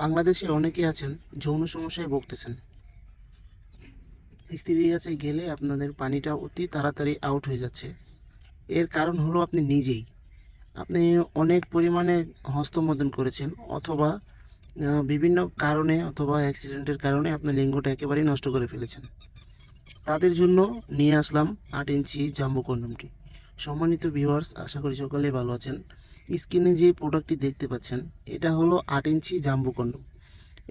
বাংলাদেশে অনেকে আছেন, যৌন সমস্যায় ভুগতেছেন। স্ত্রীর কাছে গেলে আপনাদের পানিটা অতি তাড়াতাড়ি আউট হয়ে যাচ্ছে। এর কারণ হলো আপনি নিজেই। আপনি অনেক পরিমাণে হস্তমোদন করেছেন অথবা বিভিন্ন কারণে অথবা অ্যাক্সিডেন্টের কারণে আপনার লিঙ্গটা একেবারেই নষ্ট করে ফেলেছেন। তাদের জন্য নিয়ে আসলাম আট ইঞ্চি জাম্বু কন্ডমটি। সম্মানিত ভিউয়ার্স আশা করি সকলেই ভালো আছেন। স্ক্রিনে যে প্রোডাক্টটি দেখতে পাচ্ছেন, এটা হলো আট ইঞ্চি জাম্বু কন্ডম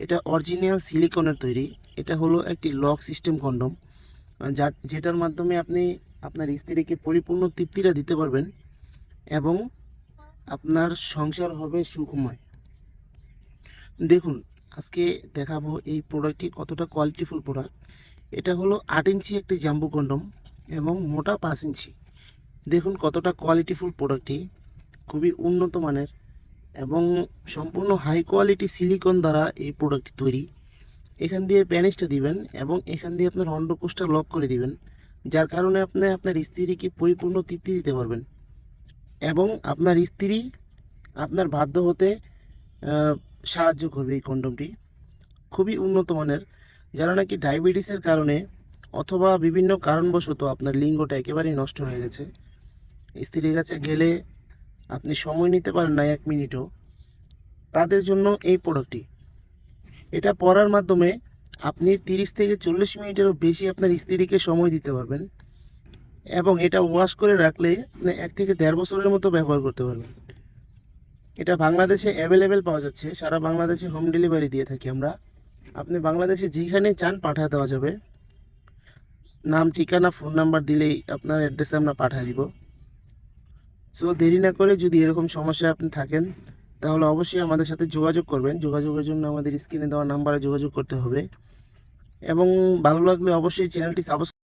এটা অরিজিনাল সিলিকনের তৈরি। এটা হলো একটি লক সিস্টেম কন্ডম যা যেটার মাধ্যমে আপনি আপনার স্ত্রীকে পরিপূর্ণ তৃপ্তিটা দিতে পারবেন এবং আপনার সংসার হবে সুখময়। দেখুন, আজকে দেখাবো এই প্রোডাক্টটি কতটা কোয়ালিটিফুল প্রোডাক্ট এটা হলো আট ইঞ্চি একটি জাম্বু কন্ডম এবং মোটা পাঁচ ইঞ্চি। দেখুন কতটা কোয়ালিটিফুল প্রোডাক্টটি খুবই উন্নত মানের এবং সম্পূর্ণ হাই কোয়ালিটি সিলিকন দ্বারা এই প্রোডাক্টটি তৈরি। এখান দিয়ে প্যানিসটা দিবেন এবং এখান দিয়ে আপনার অন্ডকোষটা লক করে দিবেন, যার কারণে আপনি আপনার স্ত্রীকে পরিপূর্ণ তৃপ্তি দিতে পারবেন। এবং আপনার স্ত্রী আপনার বাধ্য হতে সাহায্য করবে এই কন্ডমটি খুবই উন্নত মানের, যারা নাকি ডায়াবেটিসের কারণে অথবা বিভিন্ন কারণবশত আপনার লিঙ্গটা একেবারেই নষ্ট হয়ে গেছে। স্ত্রীর কাছে গেলে আপনি সময় নিতে পারেন না এক মিনিটও। তাদের জন্য এই প্রোডাক্টটি। এটা পরার মাধ্যমে আপনি তিরিশ থেকে চল্লিশ মিনিটেরও বেশি আপনার স্ত্রীকে সময় দিতে পারবেন এবং এটা ওয়াশ করে রাখলে আপনি এক থেকে দেড় বছরের মতো ব্যবহার করতে পারবেন। এটা বাংলাদেশে অ্যাভেলেবেল পাওয়া যাচ্ছে, সারা বাংলাদেশে হোম ডেলিভারি দিয়ে থাকি আমরা। আপনি বাংলাদেশে যেখানে চান পাঠিয়ে দেওয়া যাবে। নাম, ঠিকানা ফোন নাম্বার দিলেই আপনার অ্যাড্রেসে আমরা পাঠিয়ে দিব। সো দেরি না করে যদি এরকম সমস্যা আপনি থাকেন, তাহলে অবশ্যই আমাদের সাথে যোগাযোগ করবেন। যোগাযোগের জন্য আমাদের স্ক্রিনে দেওয়া নাম্বারে যোগাযোগ করতে হবে। এবং ভালো লাগলে অবশ্যই চ্যানেলটি সাবস্ক্রাইব